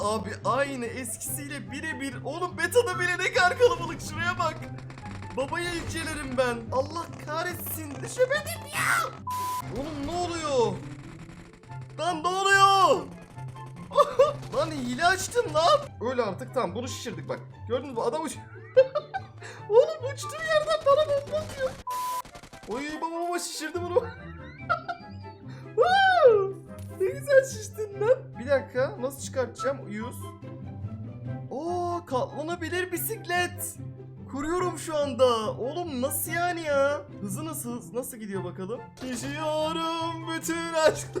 abi. Aynı eskisiyle birebir. Oğlum betada bile ne kadar kalabalık şuraya bak. Babayı incelerim ben. Allah kahretsin. Düşemedim ya. Oğlum ne oluyor? Lan ne oluyor? lan hile açtım lan. Öyle artık tamam bunu şişirdik bak. Gördünüz mü adam uç. Oğlum uçtuğu yerden bana bomba atıyor. Oy baba baba şişirdi bunu. Ne güzel şiştin lan. Bir dakika nasıl çıkartacağım? Uyuz. Oo katlanabilir bisiklet. Kuruyorum şu anda. Oğlum nasıl yani ya? Hızı nasıl? Hız nasıl gidiyor bakalım? Yaşıyorum bütün aşk.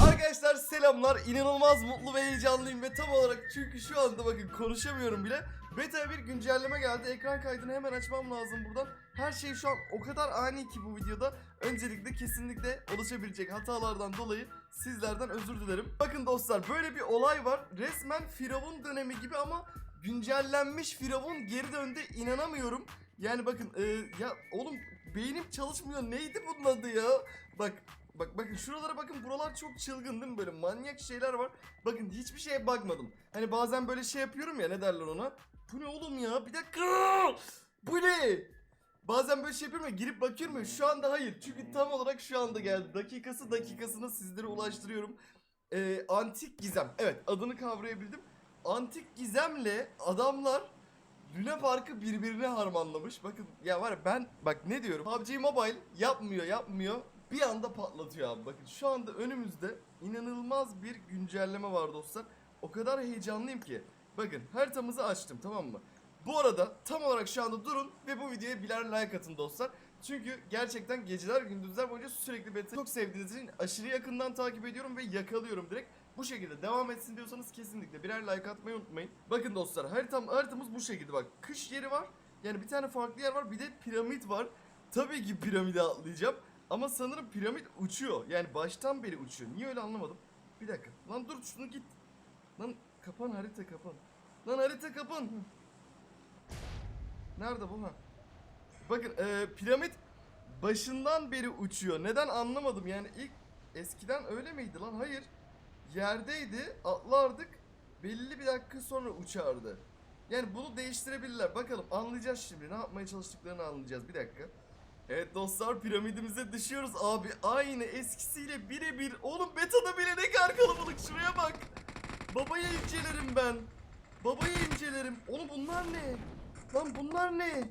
Arkadaşlar selamlar. İnanılmaz mutlu ve heyecanlıyım ve tam olarak çünkü şu anda bakın konuşamıyorum bile. Beta bir güncelleme geldi. Ekran kaydını hemen açmam lazım buradan. Her şey şu an o kadar ani ki bu videoda. Öncelikle kesinlikle oluşabilecek hatalardan dolayı sizlerden özür dilerim. Bakın dostlar böyle bir olay var. Resmen Firavun dönemi gibi ama güncellenmiş Firavun geri döndü. İnanamıyorum. Yani bakın e, ya oğlum beynim çalışmıyor. Neydi bunun adı ya? Bak Bak bakın şuralara bakın buralar çok çılgın değil mi böyle manyak şeyler var. Bakın hiçbir şeye bakmadım. Hani bazen böyle şey yapıyorum ya ne derler ona. Bu ne oğlum ya bir dakika. Bu ne? Bazen böyle şey yapıyorum ya girip bakıyorum ya şu anda hayır. Çünkü tam olarak şu anda geldi. Dakikası dakikasına sizlere ulaştırıyorum. Ee, antik gizem. Evet adını kavrayabildim. Antik gizemle adamlar Luna Park'ı birbirine harmanlamış. Bakın ya var ya ben bak ne diyorum. PUBG Mobile yapmıyor yapmıyor. Bir anda patlatıyor abi. Bakın şu anda önümüzde inanılmaz bir güncelleme var dostlar. O kadar heyecanlıyım ki. Bakın haritamızı açtım tamam mı? Bu arada tam olarak şu anda durun ve bu videoya birer like atın dostlar. Çünkü gerçekten geceler gündüzler boyunca sürekli beni çok sevdiğiniz için aşırı yakından takip ediyorum ve yakalıyorum direkt. Bu şekilde devam etsin diyorsanız kesinlikle birer like atmayı unutmayın. Bakın dostlar haritam, haritamız bu şekilde bak. Kış yeri var. Yani bir tane farklı yer var. Bir de piramit var. Tabii ki piramide atlayacağım. Ama sanırım piramit uçuyor. Yani baştan beri uçuyor. Niye öyle anlamadım. Bir dakika. Lan dur şunu git. Lan kapan harita kapan. Lan harita kapan. Nerede bu ha? Bakın e, piramit başından beri uçuyor. Neden anlamadım. Yani ilk eskiden öyle miydi lan? Hayır. Yerdeydi. Atlardık. Belli bir dakika sonra uçardı. Yani bunu değiştirebilirler. Bakalım anlayacağız şimdi. Ne yapmaya çalıştıklarını anlayacağız. Bir dakika. Evet dostlar piramidimize düşüyoruz abi. Aynı eskisiyle birebir. Oğlum betada bile ne kadar kalabalık. Şuraya bak. Babayı incelerim ben. Babayı incelerim. Oğlum bunlar ne? Lan bunlar ne?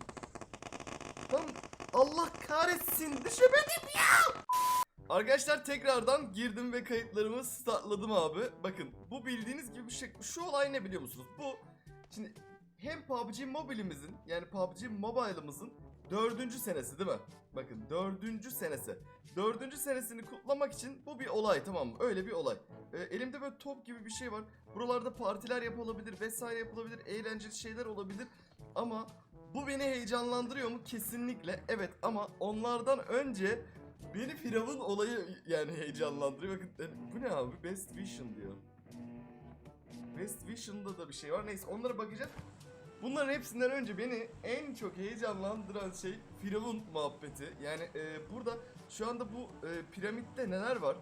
Lan Allah kahretsin. Düşemedim ya. Arkadaşlar tekrardan girdim ve kayıtlarımı startladım abi. Bakın bu bildiğiniz gibi bir şey. Şu olay ne biliyor musunuz? Bu şimdi hem PUBG Mobile'imizin yani PUBG Mobile'ımızın dördüncü senesi değil mi? Bakın dördüncü senesi. Dördüncü senesini kutlamak için bu bir olay tamam mı? Öyle bir olay. Ee, elimde böyle top gibi bir şey var. Buralarda partiler yapılabilir vesaire yapılabilir. Eğlenceli şeyler olabilir. Ama bu beni heyecanlandırıyor mu? Kesinlikle evet ama onlardan önce beni Firavun olayı yani heyecanlandırıyor. Bakın yani bu ne abi? Best Vision diyor. Best Vision'da da bir şey var. Neyse onlara bakacağız. Bunların hepsinden önce beni en çok heyecanlandıran şey Firavun muhabbeti. Yani e, burada şu anda bu e, piramitte neler var?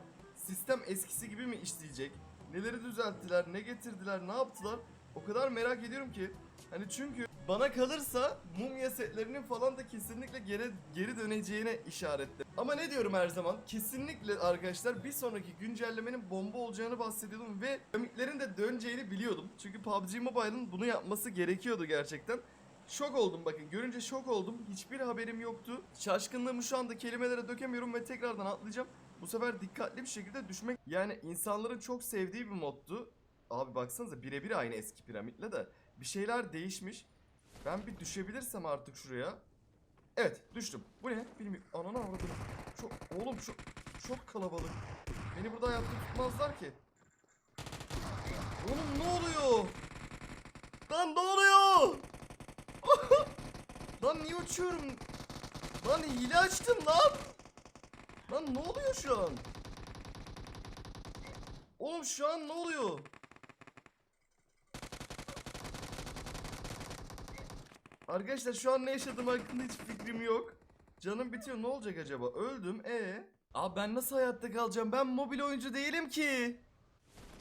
Sistem eskisi gibi mi işleyecek? Neleri düzelttiler, ne getirdiler, ne yaptılar? O kadar merak ediyorum ki. Hani çünkü bana kalırsa mumya setlerinin falan da kesinlikle geri, geri döneceğine işaretli. Ama ne diyorum her zaman? Kesinlikle arkadaşlar bir sonraki güncellemenin bomba olacağını bahsediyordum ve piramitlerin de döneceğini biliyordum. Çünkü PUBG Mobile'ın bunu yapması gerekiyordu gerçekten. Şok oldum bakın. Görünce şok oldum. Hiçbir haberim yoktu. Şaşkınlığımı şu anda kelimelere dökemiyorum ve tekrardan atlayacağım. Bu sefer dikkatli bir şekilde düşmek yani insanların çok sevdiği bir moddu. Abi baksanıza birebir aynı eski piramitle de bir şeyler değişmiş. Ben bir düşebilirsem artık şuraya. Evet düştüm. Bu ne? Bilmiyorum. Ananı avradım. Çok, oğlum çok, çok kalabalık. Beni burada hayatta tutmazlar ki. Oğlum ne oluyor? Lan ne oluyor? lan niye uçuyorum? Lan hile açtım lan. Lan ne oluyor şu an? Oğlum şu an ne oluyor? Arkadaşlar şu an ne yaşadığım hakkında hiç fikrim yok. Canım bitiyor ne olacak acaba? Öldüm e. Abi ben nasıl hayatta kalacağım? Ben mobil oyuncu değilim ki.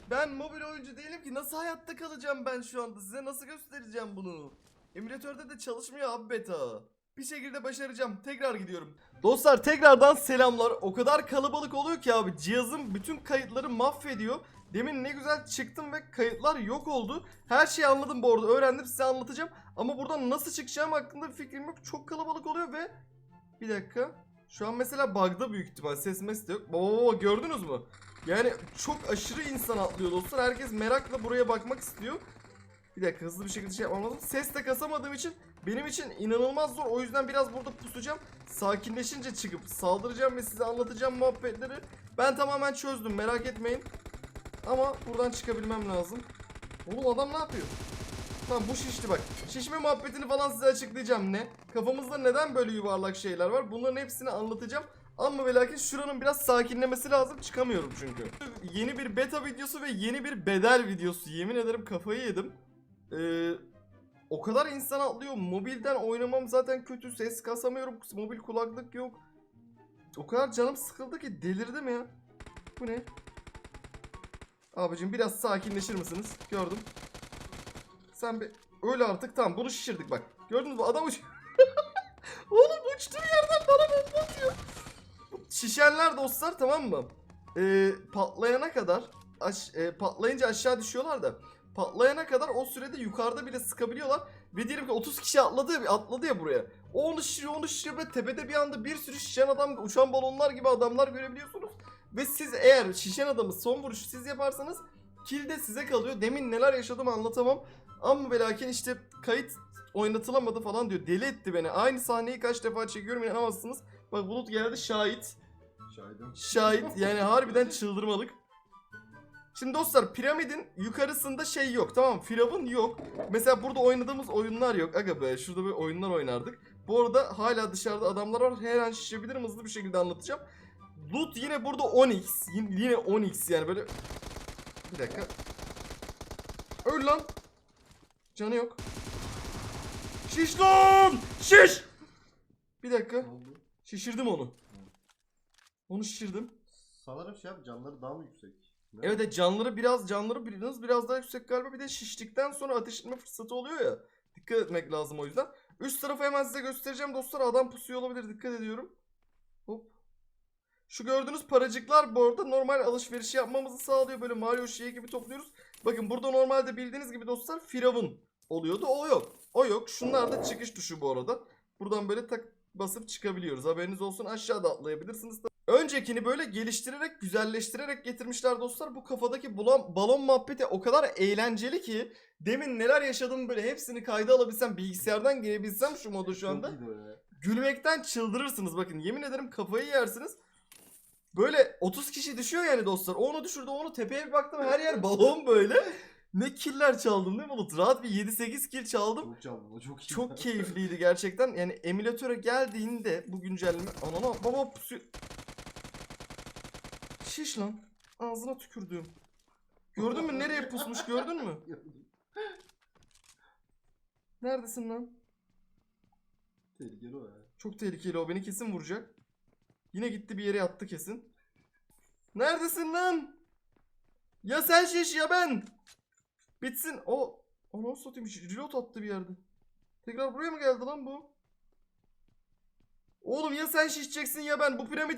Ben mobil oyuncu değilim ki nasıl hayatta kalacağım ben şu anda size nasıl göstereceğim bunu? Emülatörde de çalışmıyor abi beta. Bir şekilde başaracağım. Tekrar gidiyorum. Dostlar tekrardan selamlar. O kadar kalabalık oluyor ki abi cihazın bütün kayıtları mahvediyor. Demin ne güzel çıktım ve kayıtlar yok oldu. Her şeyi anladım bu arada. Öğrendim size anlatacağım. Ama buradan nasıl çıkacağım hakkında bir fikrim yok. Çok kalabalık oluyor ve... Bir dakika. Şu an mesela bug'da büyük ihtimal. Ses mes de yok. Baba gördünüz mü? Yani çok aşırı insan atlıyor dostlar. Herkes merakla buraya bakmak istiyor. Bir dakika hızlı bir şekilde şey yapmam lazım. Ses de kasamadığım için benim için inanılmaz zor. O yüzden biraz burada pusacağım. Sakinleşince çıkıp saldıracağım ve size anlatacağım muhabbetleri. Ben tamamen çözdüm merak etmeyin. Ama buradan çıkabilmem lazım. Oğlum adam ne yapıyor? Tamam bu şişti bak. Şişme muhabbetini falan size açıklayacağım ne? Kafamızda neden böyle yuvarlak şeyler var? Bunların hepsini anlatacağım. Ama ve lakin şuranın biraz sakinlemesi lazım. Çıkamıyorum çünkü. Yeni bir beta videosu ve yeni bir bedel videosu. Yemin ederim kafayı yedim. Ee, o kadar insan atlıyor. Mobilden oynamam zaten kötü. Ses kasamıyorum. Mobil kulaklık yok. O kadar canım sıkıldı ki delirdim ya. Bu ne? Abicim biraz sakinleşir misiniz? Gördüm. Sen bir öyle artık tamam bunu şişirdik bak. Gördünüz mü adam uç. Oğlum uçtuğu yerden bana bomba atıyor. Şişenler dostlar tamam mı? Ee, patlayana kadar aş- e, patlayınca aşağı düşüyorlar da patlayana kadar o sürede yukarıda bile sıkabiliyorlar. Ve diyelim ki 30 kişi atladı, atladı ya buraya. O onu şişiriyor, onu şişiriyor ve tepede bir anda bir sürü şişen adam, uçan balonlar gibi adamlar görebiliyorsunuz. Ve siz eğer şişen adamı son vuruşu siz yaparsanız kill de size kalıyor. Demin neler yaşadım anlatamam. Ama ve lakin işte kayıt oynatılamadı falan diyor. Deli etti beni. Aynı sahneyi kaç defa çekiyorum inanamazsınız. Bak Bulut geldi şahit. Şahidim. Şahit yani harbiden çıldırmalık. Şimdi dostlar piramidin yukarısında şey yok tamam? Firavun yok. Mesela burada oynadığımız oyunlar yok. Aga be şurada bir oyunlar oynardık. Bu arada hala dışarıda adamlar var. Her an şişebilirim hızlı bir şekilde anlatacağım. Loot yine burada 10x. Yine, yine 10x yani böyle. Bir dakika. Öl lan. Canı yok. Şiş lan! Şiş! Bir dakika. Şişirdim onu. Onu şişirdim. Sanırım şey yap canları daha mı yüksek? Evet evet canları biraz canları biraz biraz daha yüksek galiba bir de şiştikten sonra ateş etme fırsatı oluyor ya. Dikkat etmek lazım o yüzden. Üst tarafı hemen size göstereceğim dostlar. Adam pusuyor olabilir dikkat ediyorum. Hop. Şu gördüğünüz paracıklar bu arada normal alışveriş yapmamızı sağlıyor. Böyle Mario şey gibi topluyoruz. Bakın burada normalde bildiğiniz gibi dostlar firavun oluyordu. O yok. O yok. Şunlar da çıkış tuşu bu arada. Buradan böyle tak basıp çıkabiliyoruz. Haberiniz olsun aşağıda atlayabilirsiniz. Öncekini böyle geliştirerek, güzelleştirerek getirmişler dostlar. Bu kafadaki bulan, balon muhabbeti o kadar eğlenceli ki demin neler yaşadım böyle hepsini kayda alabilsem, bilgisayardan girebilsem şu modu şu anda gülmekten çıldırırsınız bakın. Yemin ederim kafayı yersiniz. Böyle 30 kişi düşüyor yani dostlar. Onu düşürdü, onu tepeye bir baktım her yer balon böyle. Ne killer çaldım değil mi Bulut? Rahat bir 7-8 kill çaldım. Çok çaldım çok iyi. Çok keyifliydi gerçekten. Yani emülatöre geldiğinde bu güncelleme... Anana baba pusu... Şiş lan. Ağzına tükürdüm. Gördün mü nereye pusmuş gördün mü? Neredesin lan? Tehlikeli o ya. Çok tehlikeli o beni kesin vuracak. Yine gitti bir yere yattı kesin. Neredesin lan? Ya sen şiş ya ben. Bitsin. O onu satayım. Reload attı bir yerde. Tekrar buraya mı geldi lan bu? Oğlum ya sen şişeceksin ya ben. Bu piramidi